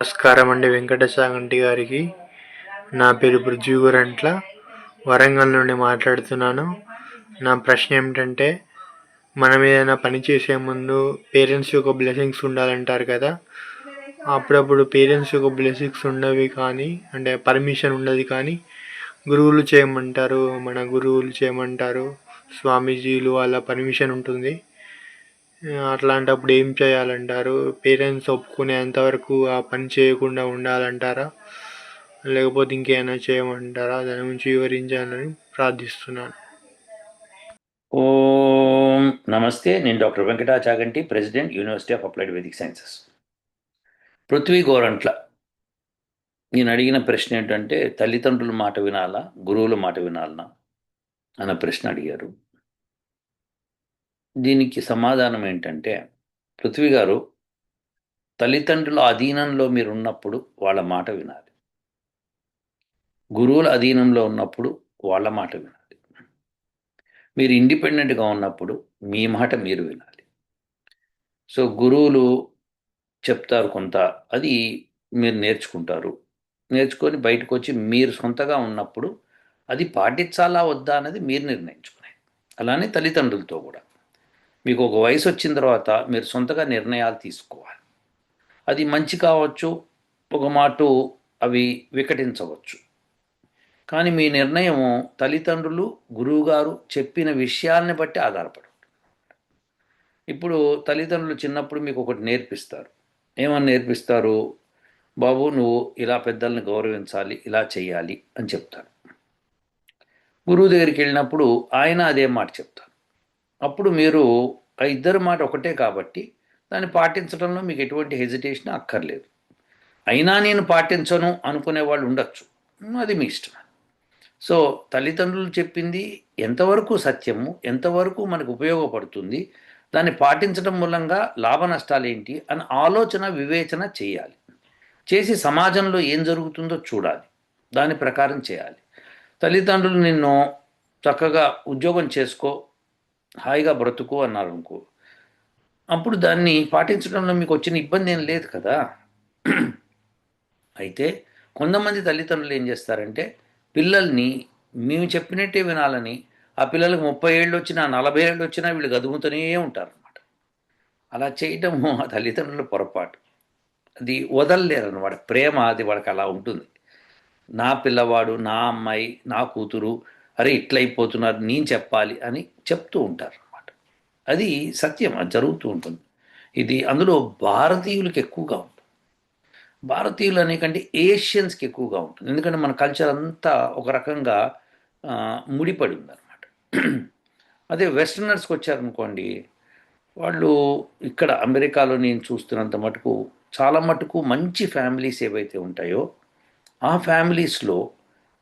నమస్కారం అండి వెంకటసాగంటి గారికి. నా పేరు పృథ్వీగురంట్ల వరంగల్ నుండి మాట్లాడుతున్నాను. నా ప్రశ్న ఏమిటంటే మనం ఏదైనా పని చేసే ముందు పేరెంట్స్ యొక్క బ్లెస్సింగ్స్ ఉండాలంటారు కదా. అప్పుడప్పుడు పేరెంట్స్ యొక్క బ్లెస్సింగ్స్ ఉండవి కానీ అంటే పర్మిషన్ ఉండదు కానీ గురువులు చేయమంటారు మన గురువులు చేయమంటారు స్వామీజీలు వాళ్ళ పర్మిషన్ ఉంటుంది. అట్లాంటప్పుడు ఏం చేయాలంటారు? పేరెంట్స్ ఒప్పుకునేంత వరకు ఆ పని చేయకుండా ఉండాలంటారా? లేకపోతే ఇంకేమైనా చేయమంటారా? దాని గురించి వివరించాలని ప్రార్థిస్తున్నాను. ఓం నమస్తే. నేను doctor Venkata Chaganti president university of applied Vedic sciences. Prithvi Gorantla నేను అడిగిన ప్రశ్న ఏంటంటే తల్లిదండ్రుల మాట వినాలా? గురువుల మాట వినాలనా? అన్న ప్రశ్న అడిగారు. దీనికి సమాధానం ఏంటంటే పృథ్వీ గారు తల్లిదండ్రుల అధీనంలో మీరు ఉన్నప్పుడు వాళ్ళ మాట వినాలి. గురువుల అధీనంలో ఉన్నప్పుడు వాళ్ళ మాట వినాలి. మీరు ఇండిపెండెంట్గా ఉన్నప్పుడు మీ మాట మీరు వినాలి. సో గురువులు చెప్తారు కొంత అది మీరు నేర్చుకుంటారు. నేర్చుకొని బయటకు వచ్చి మీరు సొంతగా ఉన్నప్పుడు అది పాటించాలా వద్దా అనేది మీరు నిర్ణయించుకునే అలానే తల్లిదండ్రులతో కూడా. మీకు ఒక వయసు వచ్చిన తర్వాత మీరు సొంతగా నిర్ణయాలు తీసుకోవాలి. అది మంచి కావచ్చు ఒక మాట అవి వికటించవచ్చు. కానీ మీ నిర్ణయం తల్లిదండ్రులు గురువుగారు చెప్పిన విషయాల్ని బట్టి ఆధారపడి ఇప్పుడు తల్లిదండ్రులు చిన్నప్పుడు మీకు ఒకటి నేర్పిస్తారు. ఏమని నేర్పిస్తారు? బాబు నువ్వు ఇలా పెద్దల్ని గౌరవించాలి ఇలా చేయాలి అని చెప్తారు. గురువు దగ్గరికి వెళ్ళినప్పుడు ఆయన అదే మాట చెప్తారు. అప్పుడు మీరు ఆ ఇద్దరు మాట ఒకటే కాబట్టి దాన్ని పాటించడంలో మీకు ఎటువంటి హెజిటేషన్ అక్కర్లేదు. అయినా నేను పాటించను అనుకునే వాళ్ళు ఉండొచ్చు. అది మీ ఇష్టం. సో తల్లిదండ్రులు చెప్పింది ఎంతవరకు సత్యము ఎంతవరకు మనకు ఉపయోగపడుతుంది దాన్ని పాటించడం మూలంగా లాభ నష్టాలు ఏంటి అని ఆలోచన వివేచన చేయాలి. చేసి సమాజంలో ఏం జరుగుతుందో చూడాలి. దాని ప్రకారం చేయాలి. తల్లిదండ్రులు నిన్ను చక్కగా ఉద్యోగం చేసుకో హాయిగా బ్రతుకు అన్నారు అనుకో అప్పుడు దాన్ని పాటించడంలో మీకు వచ్చిన ఇబ్బంది ఏం లేదు కదా? అయితే కొంతమంది తల్లిదండ్రులు ఏం చేస్తారంటే పిల్లల్ని మేము చెప్పినట్టే వినాలని ఆ పిల్లలకు ముప్పై ఏళ్ళు వచ్చినా నలభై ఏళ్ళు వచ్చినా వీళ్ళు గదుముతూనే ఉంటారనమాట అలా చేయటం ఆ తల్లిదండ్రుల పొరపాటు. అది వదలలేరు అనమాట ప్రేమ అది వాళ్ళకి అలా ఉంటుంది. నా పిల్లవాడు నా అమ్మాయి నా కూతురు అరే ఇట్లయిపోతున్నారు నేను చెప్పాలి అని చెప్తూ ఉంటారు అనమాట అది సత్యం అది జరుగుతూ ఉంటుంది. ఇది అందులో భారతీయులకి ఎక్కువగా ఉంటుంది. భారతీయులు అనే కంటే ఏషియన్స్కి ఎక్కువగా ఉంటుంది. ఎందుకంటే మన కల్చర్ అంతా ఒక రకంగా ముడిపడి ఉందన్నమాట. అదే వెస్టర్నర్స్కి వచ్చారనుకోండి వాళ్ళు ఇక్కడ అమెరికాలో నేను చూస్తున్నంత మటుకు చాలా మటుకు మంచి ఫ్యామిలీస్ ఏవైతే ఉంటాయో ఆ ఫ్యామిలీస్లో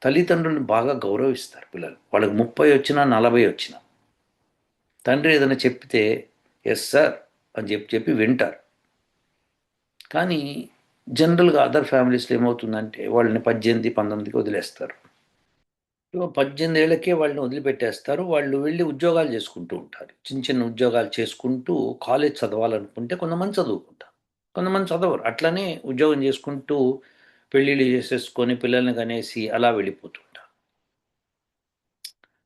తల్లిదండ్రులను బాగా గౌరవిస్తారు పిల్లలు. వాళ్ళకి ముప్పై వచ్చినా నలభై వచ్చినా. తండ్రి ఏదైనా చెప్తే ఎస్ సార్ అని చెప్పి చెప్పి వింటారు. కానీ జనరల్గా అదర్ ఫ్యామిలీస్లో ఏమవుతుందంటే వాళ్ళని పద్దెనిమిది పంతొమ్మిదికి వదిలేస్తారు. పద్దెనిమిది ఏళ్ళకే వాళ్ళని వదిలిపెట్టేస్తారు. వాళ్ళు వెళ్ళి ఉద్యోగాలు చేసుకుంటూ ఉంటారు. చిన్న చిన్న ఉద్యోగాలు చేసుకుంటూ కాలేజ్ చదవాలనుకుంటే కొంతమంది చదువుకుంటారు. కొంతమంది చదవరు. అట్లనే ఉద్యోగం చేసుకుంటూ పెళ్ళిళ్ళు చేసేసుకొని పిల్లల్ని కనేసి అలా వెళ్ళిపోతుంటారు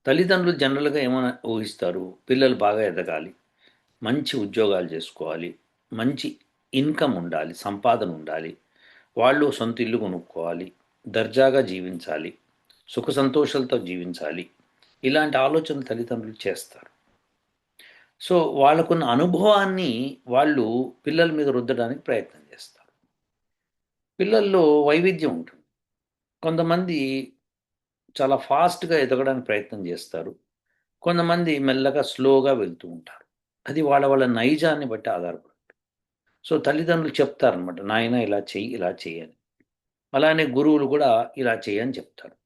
తల్లిదండ్రులు జనరల్గా ఏమైనా ఊహిస్తారు? పిల్లలు బాగా ఎదగాలి మంచి ఉద్యోగాలు చేసుకోవాలి మంచి ఇన్కమ్ ఉండాలి సంపాదన ఉండాలి వాళ్ళు సొంత ఇల్లు కొనుక్కోవాలి దర్జాగా జీవించాలి సుఖ సంతోషాలతో జీవించాలి. ఇలాంటి ఆలోచనలు తల్లిదండ్రులు చేస్తారు. సో వాళ్ళకున్న అనుభవాన్ని వాళ్ళు పిల్లల మీద రుద్దడానికి ప్రయత్నం చేస్తారు. పిల్లల్లో వైవిధ్యం ఉంటుంది. కొంతమంది చాలా ఫాస్ట్గా ఎదగడానికి ప్రయత్నం చేస్తారు. కొంతమంది మెల్లగా స్లోగా వెళ్తూ ఉంటారు. అది వాళ్ళ వాళ్ళ నైజాన్ని బట్టి ఆధారపడి సో తల్లిదండ్రులు చెప్తారనమాట నాయన ఇలా చెయ్యి ఇలా చేయని అలానే గురువులు కూడా ఇలా చేయని చెప్తారు.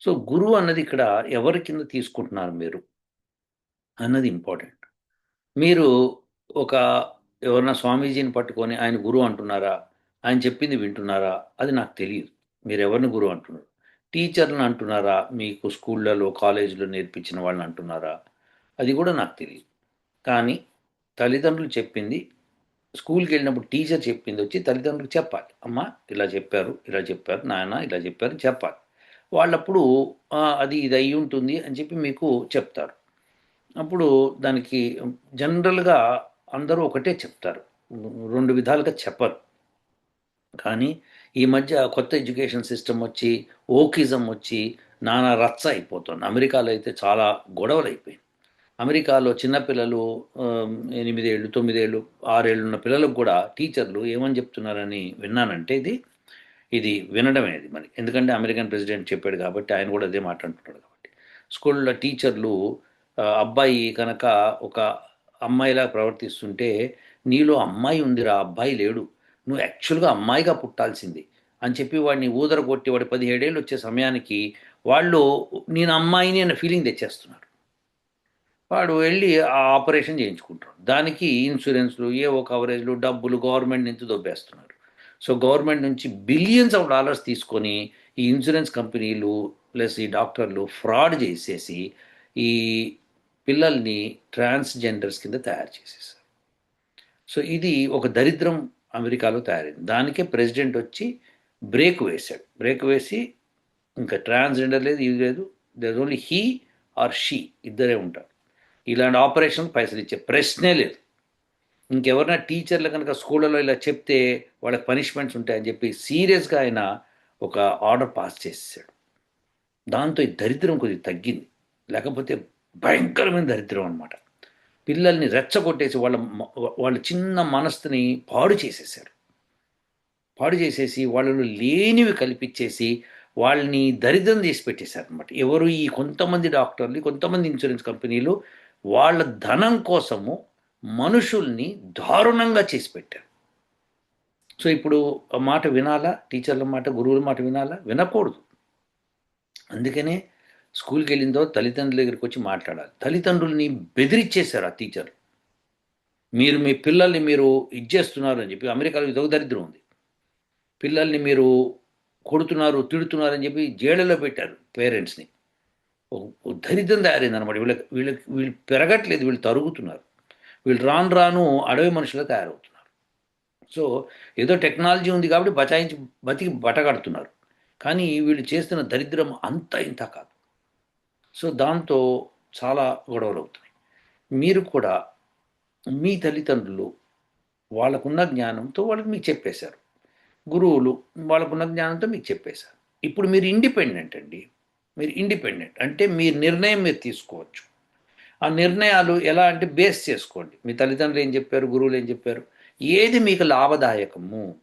సో గురువు అన్నది ఇక్కడ ఎవరి కింద తీసుకుంటున్నారు మీరు అన్నది ఇంపార్టెంట్. మీరు ఒక ఎవరన్నా స్వామీజీని పట్టుకొని ఆయన గురువు అంటున్నారా? ఆయన చెప్పింది వింటున్నారా? అది నాకు తెలియదు. మీరు ఎవరిని గురువు అంటున్నారు? టీచర్ని అంటున్నారా? మీకు స్కూళ్ళలో కాలేజీలో నేర్పించిన వాళ్ళని అంటున్నారా? అది కూడా నాకు తెలియదు. కానీ తల్లిదండ్రులు చెప్పింది స్కూల్కి వెళ్ళినప్పుడు టీచర్ చెప్పింది వచ్చి తల్లిదండ్రులకు చెప్పాలి. అమ్మ ఇలా చెప్పారు ఇలా చెప్పారు నాయన ఇలా చెప్పారు చెప్పాలి. వాళ్ళప్పుడు అది ఇది అయి ఉంటుంది అని చెప్పి మీకు చెప్తారు. అప్పుడు దానికి జనరల్గా అందరూ ఒకటే చెప్తారు. రెండు విధాలుగా చెప్పరు. కానీ ఈ మధ్య కొత్త ఎడ్యుకేషన్ సిస్టమ్ వచ్చి ఓకిజం వచ్చి నానా రచ్చ అయిపోతుంది. అమెరికాలో అయితే చాలా గొడవలు అయిపోయింది అమెరికాలో చిన్నపిల్లలు ఎనిమిదేళ్ళు తొమ్మిదేళ్ళు ఆరేళ్ళు ఉన్న పిల్లలకు కూడా టీచర్లు ఏమని చెప్తున్నారని విన్నానంటే ఇది ఇది వినడమే ఇది మరి. ఎందుకంటే అమెరికన్ ప్రెసిడెంట్ చెప్పాడు కాబట్టి ఆయన కూడా అదే మాట్లాడుతున్నాడు కాబట్టి. స్కూల్లో టీచర్లు అబ్బాయి కనుక ఒక అమ్మాయిలా ప్రవర్తిస్తుంటే నీలో అమ్మాయి ఉందిరా అబ్బాయి లేడు. నువ్వు యాక్చువల్గా అమ్మాయిగా పుట్టాల్సింది అని చెప్పి వాడిని ఊదర కొట్టి వాడి పదిహేడేళ్ళు వచ్చే సమయానికి వాళ్ళు నేను అమ్మాయిని అన్న ఫీలింగ్ తెచ్చేస్తున్నారు. వాడు వెళ్ళి ఆ ఆపరేషన్ చేయించుకుంటాడు దానికి ఇన్సూరెన్స్లు ఏవో కవరేజ్లు డబ్బులు గవర్నమెంట్ నుంచి దొబ్బేస్తున్నారు. సో గవర్నమెంట్ నుంచి బిలియన్స్ ఆఫ్ డాలర్స్ తీసుకొని ఈ ఇన్సూరెన్స్ కంపెనీలు ప్లస్ ఈ డాక్టర్లు ఫ్రాడ్ చేసేసి ఈ పిల్లల్ని ట్రాన్స్జెండర్స్ కింద తయారు చేసేసారు. సో ఇది ఒక దరిద్రం అమెరికాలో తయారైంది. దానికే ప్రెసిడెంట్ వచ్చి బ్రేక్ వేశాడు. బ్రేక్ వేసి ఇంకా ట్రాన్స్జెండర్ లేదు ఇది లేదు there only he or she ఇద్దరే ఉంటారు. ఇలాంటి ఆపరేషన్ పైసలు ఇచ్చే ప్రశ్నే లేదు. ఇంకెవరైనా టీచర్లు కనుక స్కూళ్ళలో ఇలా చెప్తే వాళ్ళకి పనిష్మెంట్స్ ఉంటాయని చెప్పి సీరియస్గా ఆయన ఒక ఆర్డర్ పాస్ చేసేసాడు. దాంతో ఈ దరిద్రం కొద్దిగా తగ్గింది. లేకపోతే భయంకరమైన దరిద్రం అనమాట పిల్లల్ని రెచ్చగొట్టేసి వాళ్ళ వాళ్ళ చిన్న మనస్సుని పాడు చేసేసారు పాడు చేసేసి వాళ్ళలో లేనివి కల్పించేసి వాళ్ళని దరిద్రం చేసి పెట్టేశారు అనమాట ఎవరు ఈ కొంతమంది డాక్టర్లు కొంతమంది ఇన్సూరెన్స్ కంపెనీలు వాళ్ళ ధనం కోసము మనుషుల్ని దారుణంగా చేసి పెట్టారు. సో ఇప్పుడు ఆ మాట వినాలా? టీచర్ల మాట గురువుల మాట వినాలా? వినకూడదు. అందుకనే స్కూల్కి వెళ్ళిందో తల్లిదండ్రుల దగ్గరికి వచ్చి మాట్లాడాలి. తల్లిదండ్రుల్ని బెదిరిచ్చేశారు ఆ టీచర్. మీరు మీ పిల్లల్ని మీరు ఇచ్చేస్తున్నారు అని చెప్పి అమెరికాలో ఇదొక దరిద్రం ఉంది. పిల్లల్ని మీరు కొడుతున్నారు తిడుతున్నారు అని చెప్పి జైళ్ళలో పెట్టారు పేరెంట్స్ని. దరిద్రం తయారైంది అనమాట వీళ్ళకి వీళ్ళకి వీళ్ళు పెరగట్లేదు వీళ్ళు తరుగుతున్నారు. వీళ్ళు రాను రాను అడవి మనుషులు తయారవుతున్నారు. సో ఏదో టెక్నాలజీ ఉంది కాబట్టి బచాయించి బతికి బటగడుతున్నారు. కానీ వీళ్ళు చేస్తున్న దరిద్రం అంత ఇంత కాదు. సో దాంతో చాలా గొడవలు అవుతాయి మీరు కూడా మీ తల్లిదండ్రులు వాళ్ళకున్న జ్ఞానంతో వాళ్ళకి మీకు చెప్పేశారు. గురువులు వాళ్ళకున్న జ్ఞానంతో మీకు చెప్పేశారు. ఇప్పుడు మీరు ఇండిపెండెంట్ అండి. మీరు ఇండిపెండెంట్ అంటే మీ నిర్ణయం మీరు తీసుకోవచ్చు. ఆ నిర్ణయాలు ఎలా అంటే బేస్ చేసుకోండి. మీ తల్లిదండ్రులు ఏం చెప్పారు? గురువులు ఏం చెప్పారు? ఏది మీకు లాభదాయకము?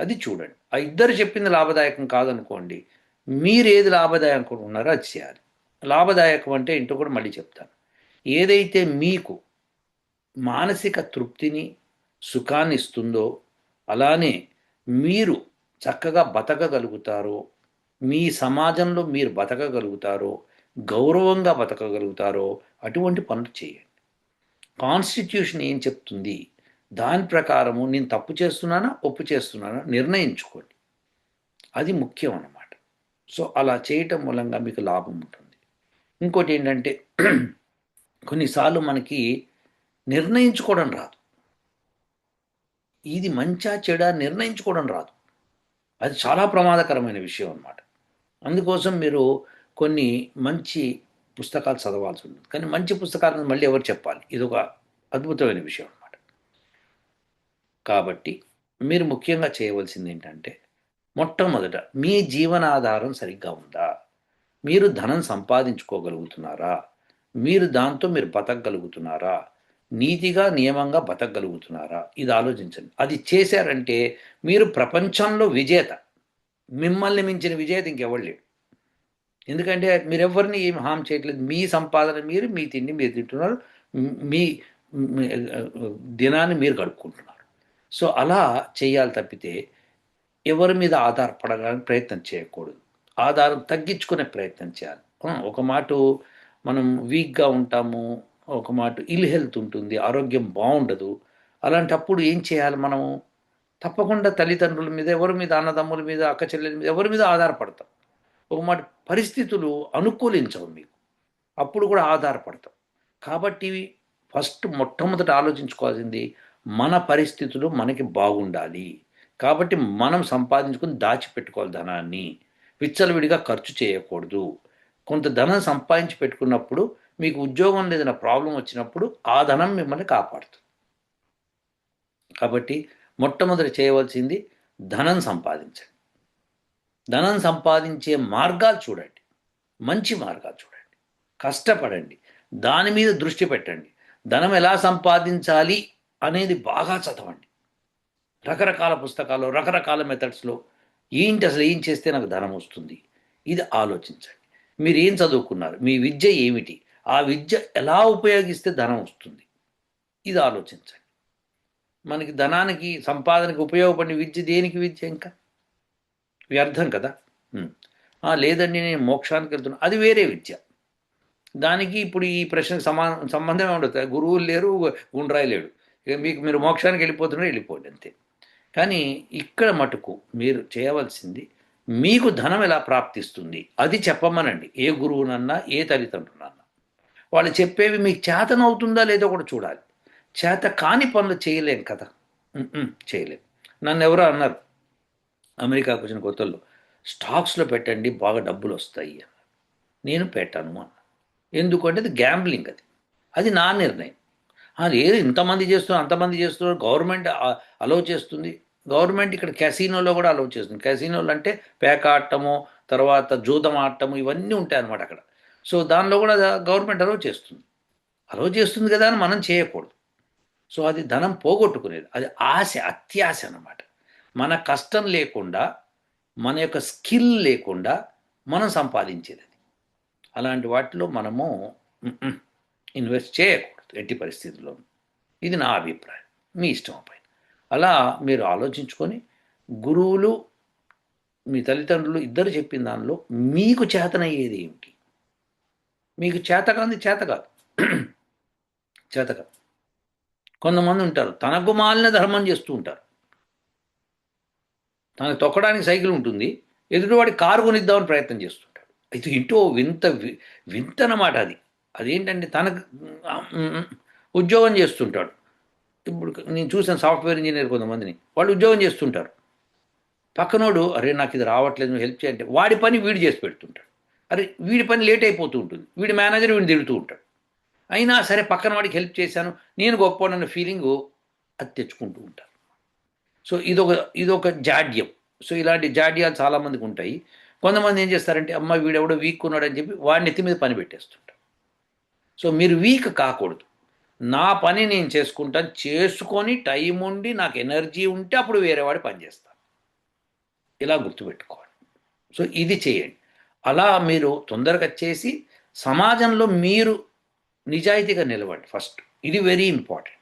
అది చూడండి. ఆ ఇద్దరు చెప్పింది లాభదాయకం కాదనుకోండి. మీరు ఏది లాభదాయకం ఉన్నారో అది చేయాలి. లాభదాయకం అంటే ఏంటో కూడా మళ్ళీ చెప్తాను. ఏదైతే మీకు మానసిక తృప్తిని సుఖాన్ని ఇస్తుందో అలానే మీరు చక్కగా బతకగలుగుతారో మీ సమాజంలో మీరు బతకగలుగుతారో గౌరవంగా బతకగలుగుతారో అటువంటి పనులు చేయండి. కాన్స్టిట్యూషన్ ఏం చెప్తుంది? దాని ప్రకారము నేను తప్పు చేస్తున్నానా ఒప్పు చేస్తున్నానా నిర్ణయించుకోండి. అది ముఖ్యం అన్నమాట సో అలా చేయటం మూలంగా మీకు లాభం ఉంటుంది. ఇంకోటి ఏంటంటే కొన్నిసార్లు మనకి నిర్ణయించుకోవడం రాదు. ఇది మంచా చెడా నిర్ణయించుకోవడం రాదు. అది చాలా ప్రమాదకరమైన విషయం అన్నమాట. అందుకోసం మీరు కొన్ని మంచి పుస్తకాలు చదవాల్సి ఉంటుంది. కానీ మంచి పుస్తకాలను మళ్ళీ ఎవరు చెప్పాలి? ఇది ఒక అద్భుతమైన విషయం అన్నమాట. కాబట్టి మీరు ముఖ్యంగా చేయవలసింది ఏంటంటే మొట్టమొదట మీ జీవనాధారం సరిగ్గా ఉందా? మీరు ధనం సంపాదించుకోగలుగుతున్నారా? మీరు దాంతో మీరు బతకగలుగుతున్నారా? నీతిగా నియమంగా బతకగలుగుతున్నారా? ఇది ఆలోచించండి. అది చేశారంటే మీరు ప్రపంచంలో విజేత. మిమ్మల్ని మించిన విజేత ఇంకెవరు లేడు ఎందుకంటే మీరెవరిని ఏం హామ్ చేయట్లేదు. మీ సంపాదన మీరు మీ తిండి మీరు తింటున్నారు. మీ దినాన్ని మీరు గడుపుకుంటున్నారు. సో అలా చేయాలి తప్పితే ఎవరి మీద ఆధారపడడానికి ప్రయత్నం చేయకూడదు. ఆధారం తగ్గించుకునే ప్రయత్నం చేయాలి. ఒక మాట మనం వీక్గా ఉంటాము ఒక మాట ఇల్ హెల్త్ ఉంటుంది ఆరోగ్యం బాగుండదు. అలాంటప్పుడు ఏం చేయాలి మనము? తప్పకుండా తల్లిదండ్రుల మీద ఎవరి మీద అన్నదమ్ముల మీద అక్క చెల్లెల మీద ఎవరి మీద ఆధారపడతాం. ఒక మాట పరిస్థితులు అనుకూలించవు మీకు. అప్పుడు కూడా ఆధారపడతాం. కాబట్టి ఫస్ట్ మొట్టమొదట ఆలోచించుకోవాల్సింది మన పరిస్థితులు మనకి బాగుండాలి. కాబట్టి మనం సంపాదించుకుని దాచిపెట్టుకోవాలి ధనాన్ని. విచ్చలవిడిగా ఖర్చు చేయకూడదు. కొంత ధనం సంపాదించి పెట్టుకున్నప్పుడు మీకు ఉద్యోగం ఏదైనా ప్రాబ్లం వచ్చినప్పుడు ఆ ధనం మిమ్మల్ని కాపాడుతుంది. కాబట్టి మొట్టమొదటి చేయవలసింది ధనం సంపాదించండి. ధనం సంపాదించే మార్గాలు చూడండి. మంచి మార్గాలు చూడండి. కష్టపడండి. దాని మీద దృష్టి పెట్టండి. ధనం ఎలా సంపాదించాలి అనేది బాగా చదవండి. రకరకాల పుస్తకాలు రకరకాల మెథడ్స్లో ఏంటి అసలు ఏం చేస్తే నాకు ధనం వస్తుంది? ఇది ఆలోచించండి. మీరు ఏం చదువుకున్నారు? మీ విద్య ఏమిటి? ఆ విద్య ఎలా ఉపయోగిస్తే ధనం వస్తుంది? ఇది ఆలోచించండి. మనకి ధనానికి సంపాదనకి ఉపయోగపడిన విద్య దేనికి విద్య ఇంకా? వ్యర్థం కదా? లేదండి నేను మోక్షానికి వెళ్తున్నా. అది వేరే విద్య. దానికి ఇప్పుడు ఈ ప్రశ్నకు సమా సంబంధమే ఉండదు గురువులు లేరు గుండ్రాయి లేడు. ఇక మీకు మీరు మోక్షానికి వెళ్ళిపోతున్నారు వెళ్ళిపోండి అంతే. కానీ ఇక్కడ మటుకు మీరు చేయవలసింది మీకు ధనం ఎలా ప్రాప్తిస్తుంది? అది చెప్పమనండి. ఏ గురువునన్నా ఏ తల్లిదండ్రులన్నా వాళ్ళు చెప్పేవి మీకు చేతనవుతుందా లేదో కూడా చూడాలి. చేత కాని పనులు చేయలేం కదా. చేయలేం. నన్ను ఎవరో అన్నారు. అమెరికాకు వచ్చిన కొత్తల్లో స్టాక్స్లో పెట్టండి బాగా డబ్బులు వస్తాయి అన్నారు. నేను పెట్టాను అన్న ఎందుకంటే అది గ్యాంబ్లింగ్ అది. అది నా నిర్ణయం. ఆ, లేదు ఇంతమంది చేస్తున్నారు అంతమంది చేస్తున్నారు గవర్నమెంట్ అలౌ చేస్తుంది. గవర్నమెంట్ ఇక్కడ క్యాసినోలో కూడా అలౌ చేస్తుంది. క్యాసినోలు అంటే పేక ఆడటము తర్వాత జూదం ఆడటము ఇవన్నీ ఉంటాయి అన్నమాట అక్కడ. సో దానిలో కూడా గవర్నమెంట్ అలౌ చేస్తుంది. అలౌ చేస్తుంది కదా అని మనం చేయకూడదు. సో అది ధనం పోగొట్టుకునేది. అది ఆశ అత్యాశ అన్నమాట. మన కష్టం లేకుండా మన యొక్క స్కిల్ లేకుండా మనం సంపాదించేది అది. అలాంటి వాటిలో మనము ఇన్వెస్ట్ చేయకూడదు. ఎట్టి పరిస్థితుల్లో ఇది నా అభిప్రాయం. మీ ఇష్టం పైన. అలా మీరు ఆలోచించుకొని గురువులు మీ తల్లిదండ్రులు ఇద్దరు చెప్పిన దానిలో మీకు చేతనయ్యేది ఏమిటి? మీకు చేత కాదు చేత కాదు. చేత కాదు. కొంతమంది ఉంటారు తనకు మాలిన ధర్మం చేస్తూ ఉంటారు. తనకు తొక్కడానికి సైకిల్ ఉంటుంది ఎదుటివాడి కారు కొనిద్దామని ప్రయత్నం చేస్తుంటాడు. ఇది ఇంటో వింత వింతనమాట అది. అదేంటంటే తనకు ఉద్యోగం చేస్తుంటాడు. ఇప్పుడు నేను చూసాను సాఫ్ట్వేర్ ఇంజనీర్ కొంతమందిని వాళ్ళు ఉద్యోగం చేస్తుంటారు. పక్కనోడు అరే నాకు ఇది రావట్లేదు నువ్వు హెల్ప్ చేయంటే వాడి పని వీడు చేసి పెడుతుంటాడు. అరే వీడి పని లేట్ అయిపోతూ ఉంటుంది. వీడి మేనేజర్ వీడిని తిడుతూ ఉంటాడు. అయినా సరే పక్కన వాడికి హెల్ప్ చేశాను నేను గొప్పవాడన్న ఫీలింగు అది తెచ్చుకుంటూ ఉంటారు. సో ఇదొక ఇదొక జాడ్యం. సో ఇలాంటి జాడ్యాలు చాలామందికి ఉంటాయి. కొంతమంది ఏం చేస్తారంటే అమ్మ వీడెవడో వీక్ ఉన్నాడని చెప్పి వాడిని ఎత్తి మీద పని పెట్టేస్తుంటారు సో మీరు వీక్ కాకూడదు. నా పని నేను చేసుకుంటాను చేసుకొని టైం ఉండి నాకు ఎనర్జీ ఉంటే అప్పుడు వేరే వాడు పని చేస్తాను ఇలా గుర్తుపెట్టుకోవాలి సో ఇది చేయండి. అలా మీరు తొందరగా చేసి సమాజంలో మీరు నిజాయితీగా నిలవండి ఫస్ట్. ఇది వెరీ ఇంపార్టెంట్.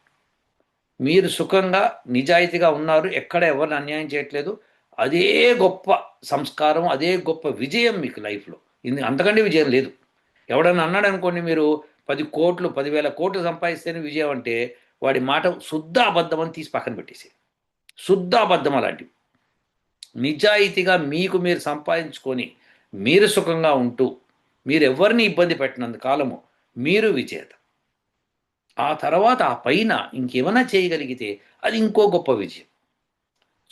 మీరు సుఖంగా నిజాయితీగా ఉన్నారు ఎక్కడ ఎవరిని అన్యాయం చేయట్లేదు. అదే గొప్ప సంస్కారం అదే గొప్ప విజయం మీకు లైఫ్లో. ఇది అంతకంటే విజయం లేదు. ఎవడన్నా అన్నాడు అనుకోండి మీరు పది కోట్లు పదివేల కోట్లు సంపాదిస్తేనే విజయం అంటే వాడి మాట శుద్ధ అబద్ధం అని తీసి పక్కన పెట్టేసి శుద్ధ అబద్ధం అలాంటివి. నిజాయితీగా మీకు మీరు సంపాదించుకొని మీరు సుఖంగా ఉంటూ మీరు ఎవరిని ఇబ్బంది పెట్టినంత కాలము మీరు విజేత. ఆ తర్వాత ఆ పైన ఇంకేమైనా చేయగలిగితే అది ఇంకో గొప్ప విజయం.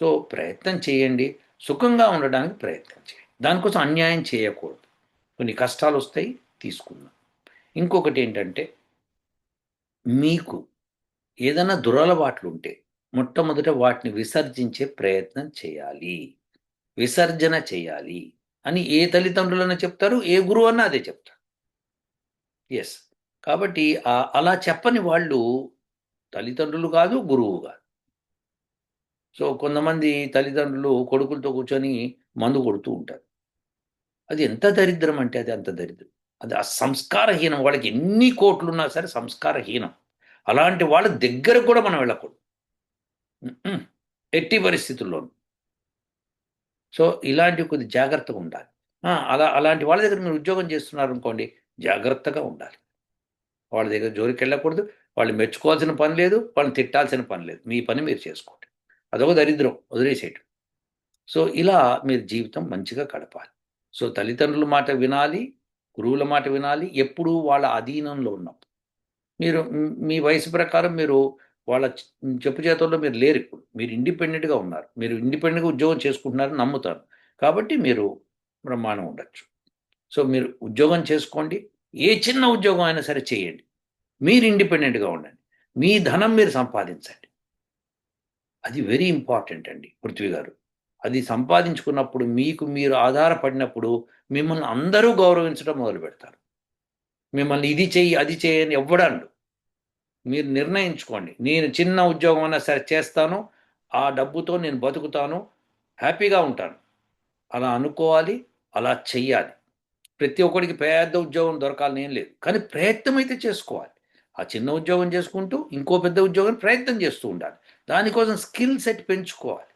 సో ప్రయత్నం చేయండి. సుఖంగా ఉండడానికి ప్రయత్నం చేయండి. దానికోసం అన్యాయం చేయకూడదు. కొన్ని కష్టాలు వస్తాయి తీసుకుందాం. ఇంకొకటి ఏంటంటే మీకు ఏదైనా దురలవాట్లు ఉంటే మొట్టమొదట వాటిని విసర్జించే ప్రయత్నం చేయాలి. విసర్జన చేయాలి అని ఏ తల్లిదండ్రులైనా చెప్తారు ఏ గురువు అన్నా అదే చెప్తారు. ఎస్ కాబట్టి అలా చెప్పని వాళ్ళు తల్లిదండ్రులు కాదు గురువు కాదు. సో కొంతమంది తల్లిదండ్రులు కొడుకులతో కూర్చొని మందు కొడుతూ ఉంటారు. అది ఎంత దరిద్రం అంటే అది అంత దరిద్రం. అది ఆ సంస్కారహీనం. వాళ్ళకి ఎన్ని కోట్లు ఉన్నా సరే సంస్కారహీనం. అలాంటి వాళ్ళ దగ్గర కూడా మనం వెళ్ళకూడదు. ఎట్టి పరిస్థితుల్లోనూ. సో ఇలాంటి కొద్ది జాగ్రత్తగా ఉండాలి. అలా అలాంటి వాళ్ళ దగ్గర మీరు ఉద్యోగం చేస్తున్నారు అనుకోండి జాగ్రత్తగా ఉండాలి. వాళ్ళ దగ్గర జోలికి వెళ్ళకూడదు. వాళ్ళు మెచ్చుకోవాల్సిన పని లేదు వాళ్ళని తిట్టాల్సిన పని లేదు. మీ పని మీరు చేసుకోండి. అదొక దరిద్రం వదిలేసేయటం. సో ఇలా మీరు జీవితం మంచిగా గడపాలి. సో తల్లిదండ్రుల మాట వినాలి గురువుల మాట వినాలి ఎప్పుడూ వాళ్ళ అధీనంలో ఉన్నప్పుడు. మీరు మీ వయసు ప్రకారం మీరు వాళ్ళ చెప్పు చేతుల్లో మీరు లేరు ఇప్పుడు. మీరు ఇండిపెండెంట్గా ఉన్నారు. మీరు ఇండిపెండెంట్గా ఉద్యోగం చేసుకుంటున్నారని నమ్ముతారు. కాబట్టి మీరు బ్రహ్మాండం ఉండొచ్చు. సో మీరు ఉద్యోగం చేసుకోండి. ఏ చిన్న ఉద్యోగం అయినా సరే చేయండి. మీరు ఇండిపెండెంట్గా ఉండండి. మీ ధనం మీరు సంపాదించండి. అది వెరీ ఇంపార్టెంట్ అండి పృథ్వీ గారు. అది సంపాదించుకున్నప్పుడు మీకు మీరు ఆధారపడినప్పుడు మిమ్మల్ని అందరూ గౌరవించడం మొదలు పెడతారు. మిమ్మల్ని ఇది చెయ్యి అది చేయని అని ఎవ్వడండు మీరు నిర్ణయించుకోండి. నేను చిన్న ఉద్యోగం అయినా సరే చేస్తాను ఆ డబ్బుతో నేను బతుకుతాను హ్యాపీగా ఉంటాను. అలా అనుకోవాలి అలా చెయ్యాలి. ప్రతి ఒక్కడికి పెద్ద ఉద్యోగం దొరకాలని ఏం లేదు. కానీ ప్రయత్నం అయితే చేసుకోవాలి. ఆ చిన్న ఉద్యోగం చేసుకుంటూ ఇంకో పెద్ద ఉద్యోగం ప్రయత్నం చేస్తూ ఉండాలి. దానికోసం స్కిల్ సెట్ పెంచుకోవాలి.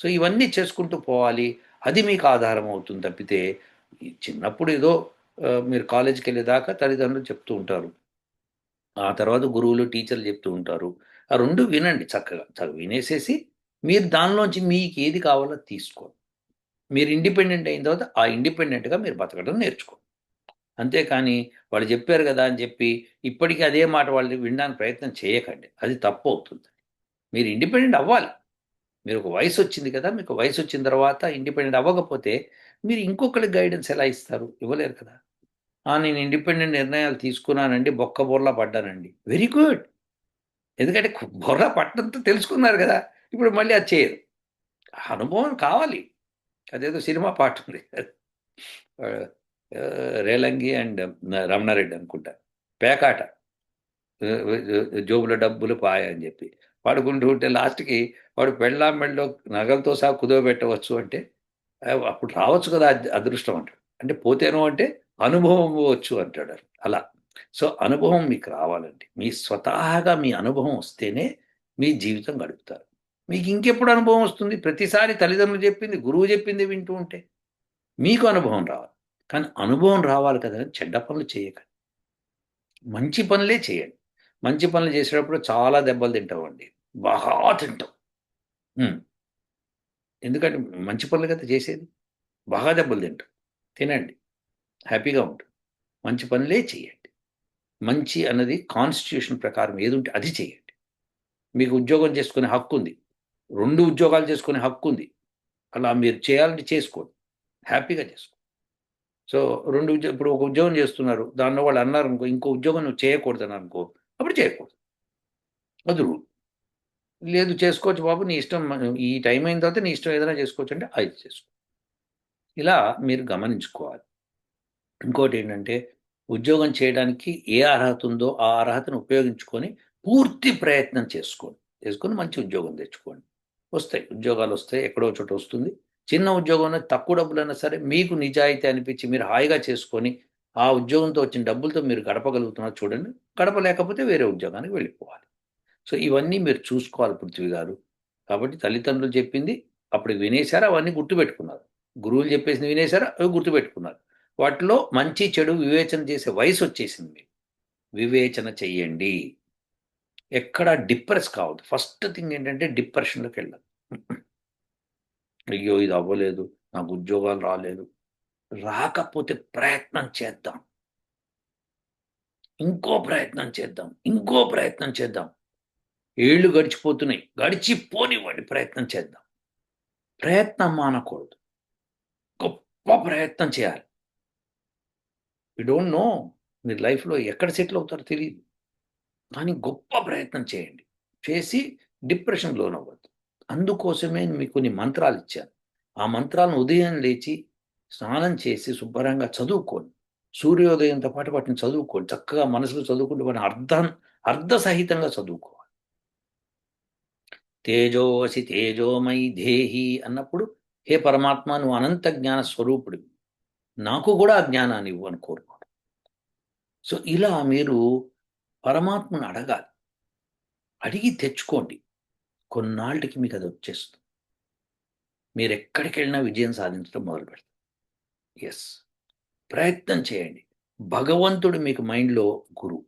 సో ఇవన్నీ చేసుకుంటూ పోవాలి. అది మీకు ఆధారం అవుతుంది తప్పితే చిన్నప్పుడు ఏదో మీరు కాలేజీకి వెళ్ళేదాకా తల్లిదండ్రులు చెప్తూ ఉంటారు. ఆ తర్వాత గురువులు టీచర్లు చెప్తూ ఉంటారు. ఆ రెండు వినండి చక్కగా. చక్కగా వినేసేసి మీరు దానిలోంచి మీకు ఏది కావాలో తీసుకోండి. మీరు ఇండిపెండెంట్ అయిన తర్వాత ఆ ఇండిపెండెంట్గా మీరు బతకడం నేర్చుకోండి. అంతేకాని వాళ్ళు చెప్పారు కదా అని చెప్పి ఇప్పటికీ అదే మాట వాళ్ళు వినడానికి ప్రయత్నం చేయకండి. అది తప్పు అవుతుంది. మీరు ఇండిపెండెంట్ అవ్వాలి. మీరు ఒక వయసు వచ్చింది కదా మీకు వయసు వచ్చిన తర్వాత ఇండిపెండెంట్ అవ్వకపోతే మీరు ఇంకొకరికి గైడెన్స్ ఎలా ఇస్తారు? ఇవ్వలేరు కదా. నేను ఇండిపెండెంట్ నిర్ణయాలు తీసుకున్నానండి బొక్క బొర్లా పడ్డానండి. Very good. ఎందుకంటే కు- బొర్ర పట్టడంతో తెలుసుకున్నారు కదా ఇప్పుడు మళ్ళీ అది చేయరు. అనుభవం కావాలి. అదేదో సినిమా పాట ఉంది. రేలంగి అండ్ రమణారెడ్డి అనుకుంటా. పేకాట. ఆ, జోబుల డబ్బులు పాయ అని చెప్పి. పడుకుంటూ ఉంటే లాస్ట్కి వాడు పెళ్ళాం మెళ్ళలో నగలతో సహా కుదవబెట్టవచ్చు అంటే అప్పుడు రావచ్చు కదా అదృష్టం అంటాడు. అంటే పోతేనో అంటే అనుభవం వచ్చు అంటాడు అలా. సో అనుభవం మీకు రావాలండి. మీ స్వతహాగా మీ అనుభవం వస్తేనే మీ జీవితం గడుపుతారు. మీకు ఇంకెప్పుడు అనుభవం వస్తుంది? ప్రతిసారి తల్లిదండ్రులు చెప్పింది గురువు చెప్పింది వింటూ ఉంటే మీకు అనుభవం రావాలి. కానీ అనుభవం రావాలి కదా చెడ్డ పనులు చేయకండి. మంచి పనులే చేయండి. మంచి పనులు చేసేటప్పుడు చాలా దెబ్బలు తింటామండి. బాగా తింటాం. ఎందుకంటే మంచి పనులు కదా చేసేది? బాగా దెబ్బలు తింటాం. తినండి. హ్యాపీగా ఉంటాం. మంచి పనులే చేయండి. మంచి అన్నది కాన్స్టిట్యూషన్ ప్రకారం ఏది ఉంటే అది చేయండి. మీకు ఉద్యోగం చేసుకునే హక్కు ఉంది. రెండు ఉద్యోగాలు చేసుకునే హక్కు ఉంది. అలా మీరు చేయాలంటే చేసుకోండి. హ్యాపీగా చేసుకోండి. సో రెండు ఉద్యోగం ఇప్పుడు ఒక ఉద్యోగం చేస్తున్నారు. దానిలో వాళ్ళు అన్నారు అనుకో ఇంకో ఉద్యోగం నువ్వు చేయకూడదు అనుకో అప్పుడు చేయకూడదు. అది రూల్. లేదు చేసుకోవచ్చు బాబు నీ ఇష్టం ఈ టైం అయిన తర్వాత నీ ఇష్టం ఏదైనా చేసుకోవచ్చు అంటే అది చేసుకో. ఇలా మీరు గమనించుకోవాలి. ఇంకోటి ఏంటంటే ఉద్యోగం చేయడానికి ఏ అర్హత ఉందో ఆ అర్హతను ఉపయోగించుకొని పూర్తి ప్రయత్నం చేసుకోండి. చేసుకొని మంచి ఉద్యోగం తెచ్చుకోండి. వస్తాయి ఉద్యోగాలు వస్తాయి ఎక్కడో చోట వస్తుంది. చిన్న ఉద్యోగం తక్కువ డబ్బులైనా సరే మీకు నిజాయితీ అనిపించి మీరు హాయిగా చేసుకొని ఆ ఉద్యోగంతో వచ్చిన డబ్బులతో మీరు గడపగలుగుతున్నారు చూడండి. గడపలేకపోతే వేరే ఉద్యోగానికి వెళ్ళిపోవాలి. సో ఇవన్నీ మీరు చూసుకోవాలి పృథ్వీ గారు. కాబట్టి తల్లిదండ్రులు చెప్పింది అప్పుడు వినేశారు అవన్నీ గుర్తుపెట్టుకున్నారు. గురువులు చెప్పేసింది వినేశారు అవి గుర్తుపెట్టుకున్నారు. వాటిలో మంచి చెడు వివేచన చేసే వయసు వచ్చేసింది మీకు. వివేచన చెయ్యండి. ఎక్కడ డిప్రెస్ కావద్దు. ఫస్ట్ థింగ్ ఏంటంటే డిప్రెషన్లోకి వెళ్ళదు అయ్యో ఇది అవ్వలేదు నాకు ఉద్యోగాలు రాలేదు. రాకపోతే ప్రయత్నం చేద్దాం. ఇంకో ప్రయత్నం చేద్దాం. ఇంకో ప్రయత్నం చేద్దాం. ఏళ్ళు గడిచిపోతున్నాయి. గడిచిపోనివ్వండి ప్రయత్నం చేద్దాం. ప్రయత్నం మానకూడదు. గొప్ప ప్రయత్నం చేయాలి. యు డోంట్ నో మీరు లైఫ్లో ఎక్కడ సెటిల్ అవుతారో తెలియదు కానీ గొప్ప ప్రయత్నం చేయండి. చేసి డిప్రెషన్ లోనవ్వద్దు. అందుకోసమే మీకు కొన్ని మంత్రాలు ఇచ్చాను. ఆ మంత్రాలను ఉదయం లేచి స్నానం చేసి శుభ్రంగా చదువుకోండి. సూర్యోదయంతో పాటు వాటిని చదువుకోండి. చక్కగా మనసులో చదువుకుంటూ వాటిని అర్థం అర్థసహితంగా చదువుకో తేజోసి తేజోమై దేహి అన్నప్పుడు హే పరమాత్మ నువ్వు అనంత జ్ఞాన స్వరూపుడు నాకు కూడా ఆ జ్ఞానాన్ని ఇవ్వు అని కోరుకోండి సో ఇలా మీరు పరమాత్మను అడగాలి. అడిగి తెచ్చుకోండి. కొన్నాళ్ళకి మీకు అది వచ్చేస్తుంది. మీరు ఎక్కడికి వెళ్ళినా విజయం సాధించడం మొదలు పెడతారు. ఎస్ ప్రయత్నం చేయండి. భగవంతుడు మీకు మైండ్లో గురువు.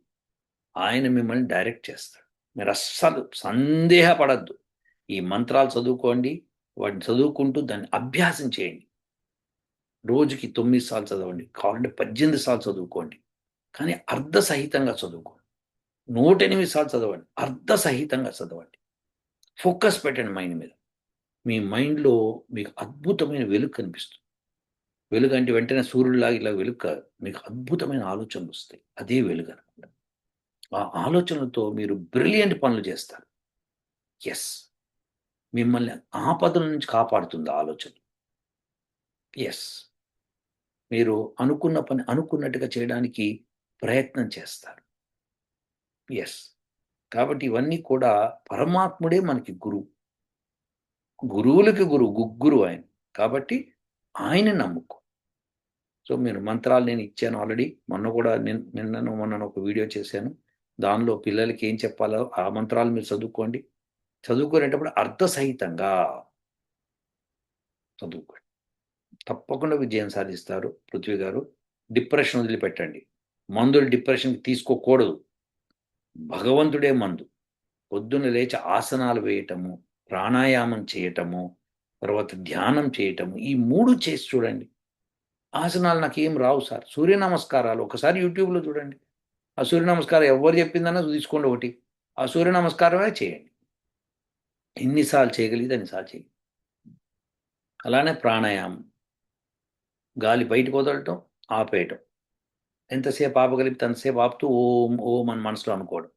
ఆయన మిమ్మల్ని డైరెక్ట్ చేస్తాడు. మీరు అస్సలు సందేహపడద్దు. ఈ మంత్రాలు చదువుకోండి వాటిని చదువుకుంటూ దాన్ని అభ్యాసం చేయండి. రోజుకి తొమ్మిది సార్లు చదవండి కావాలంటే పద్దెనిమిది సార్లు చదువుకోండి. కానీ అర్ధసహితంగా చదువుకోండి. నూట ఎనిమిది సార్లు చదవండి అర్థసహితంగా చదవండి. ఫోకస్ పెట్టండి మైండ్ మీద. మీ మైండ్లో మీకు అద్భుతమైన వెలుగు కనిపిస్తుంది. వెలుగు అంటే వెంటనే సూర్యుడిలాగా ఇలా వెలుక మీకు అద్భుతమైన ఆలోచనలు వస్తాయి. అదే వెలుగు అనమాట. ఆ ఆలోచనలతో మీరు బ్రిలియంట్ పనులు చేస్తారు. ఎస్. మిమ్మల్ని ఆపదల నుంచి కాపాడుతుంది ఆలోచన. ఎస్ మీరు అనుకున్న పని అనుకున్నట్టుగా చేయడానికి ప్రయత్నం చేస్తారు. ఎస్ కాబట్టి ఇవన్నీ కూడా పరమాత్ముడే మనకి గురువు. గురువులకి గురువు గుగ్గురు ఆయన. కాబట్టి ఆయన నమ్ముకో. సో మీరు మంత్రాలు నేను ఇచ్చాను ఆల్రెడీ. మొన్న కూడా నిన్ నిన్నను మొన్న ఒక వీడియో చేశాను. దానిలో పిల్లలకి ఏం చెప్పాలో ఆ మంత్రాలు మీరు చదువుకోండి. చదువుకునేటప్పుడు అర్థసహితంగా చదువుకోండి. తప్పకుండా విజయం సాధిస్తారు పృథ్వీ గారు. డిప్రెషన్ వదిలిపెట్టండి. మందులు డిప్రెషన్కి తీసుకోకూడదు. భగవంతుడే మందు. పొద్దున్న లేచి ఆసనాలు వేయటము ప్రాణాయామం చేయటము తర్వాత ధ్యానం చేయటము ఈ మూడు చేసి చూడండి. ఆసనాలు నాకు ఏం రావు సార్. సూర్య నమస్కారాలు ఒకసారి యూట్యూబ్లో చూడండి. ఆ సూర్య నమస్కారం ఎవరు చెప్పిందన్నా తీసుకోండి ఒకటి. ఆ సూర్య నమస్కారమే చేయండి. ఎన్నిసార్లు చేయగలిగితే అన్నిసార్లు చేయి. అలానే ప్రాణాయామం. గాలి బయటకు వదలటం ఆపేయటం. ఎంతసేపు ఆపగలిగితే అంతసేపు ఆపుతూ ఓం ఓం అని మనసులో అనుకోవడం.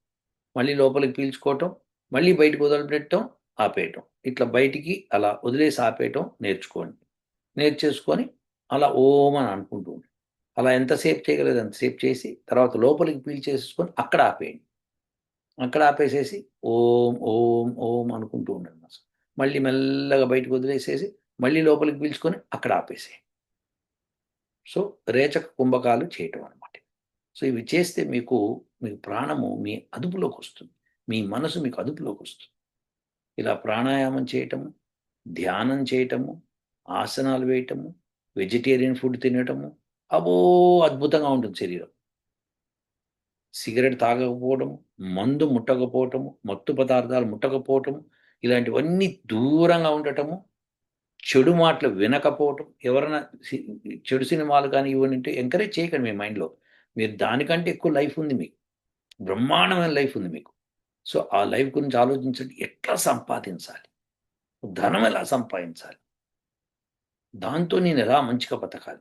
మళ్ళీ లోపలికి పీల్చుకోవటం మళ్ళీ బయటకు వదిలిపెట్టడం ఆపేయటం. ఇట్లా బయటికి అలా వదిలేసి ఆపేయటం నేర్చుకోండి. నేర్చేసుకొని అలా ఓం అని అనుకుంటూ అలా ఎంతసేపు చేయగలదు అంతసేపు చేసి తర్వాత లోపలికి పీల్చేసుకొని అక్కడ ఆపేయండి. అక్కడ ఆపేసేసి ఓం ఓం ఓం అనుకుంటూ ఉండండి అసలు. మళ్ళీ మెల్లగా బయటకు వదిలేసేసి మళ్ళీ లోపలికి పీల్చుకొని అక్కడ ఆపేసే సో రేచక కుంభకాలు చేయటం అనమాట సో ఇవి చేస్తే మీకు మీ ప్రాణము మీ అదుపులోకి వస్తుంది. మీ మనసు మీకు అదుపులోకి వస్తుంది. ఇలా ప్రాణాయామం చేయటము ధ్యానం చేయటము ఆసనాలు వేయటము వెజిటేరియన్ ఫుడ్ తినటము అబో అద్భుతంగా ఉంటుంది శరీరం. సిగరెట్ తాగకపోవడం మందు ముట్టకపోవటము మత్తు పదార్థాలు ముట్టకపోవటము ఇలాంటివన్నీ దూరంగా ఉండటము చెడు మాటలు వినకపోవటం ఎవరైనా చెడు సినిమాలు కానీ ఇవన్నీ ఉంటే ఎంకరేజ్ చేయకండి మీ మైండ్లో. మీరు దానికంటే ఎక్కువ లైఫ్ ఉంది మీకు. బ్రహ్మాండమైన లైఫ్ ఉంది మీకు. సో ఆ లైఫ్ గురించి ఆలోచించండి. ఎట్లా సంపాదించాలి? ధనం ఎలా సంపాదించాలి? దాంతో నేను ఎలా మంచిగా బతకాలి?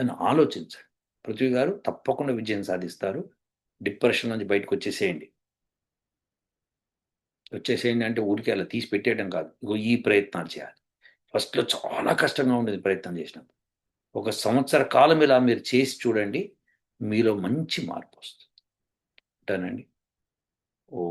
అని ఆలోచించండి. పృథ్వీ గారు తప్పకుండా విజయం సాధిస్తారు. డిప్రెషన్ నుంచి బయటకు వచ్చేసేయండి. వచ్చేసేయండి అంటే ఊరికి అలా తీసి పెట్టేయడం కాదు. ఇగో ఈ ప్రయత్నాలు చేయాలి. ఫస్ట్లో చాలా కష్టంగా ఉండేది ప్రయత్నం చేసినప్పుడు. ఒక సంవత్సర కాలం ఇలా మీరు చేసి చూడండి మీలో మంచి మార్పు వస్తుంది. అంటానండి ఓ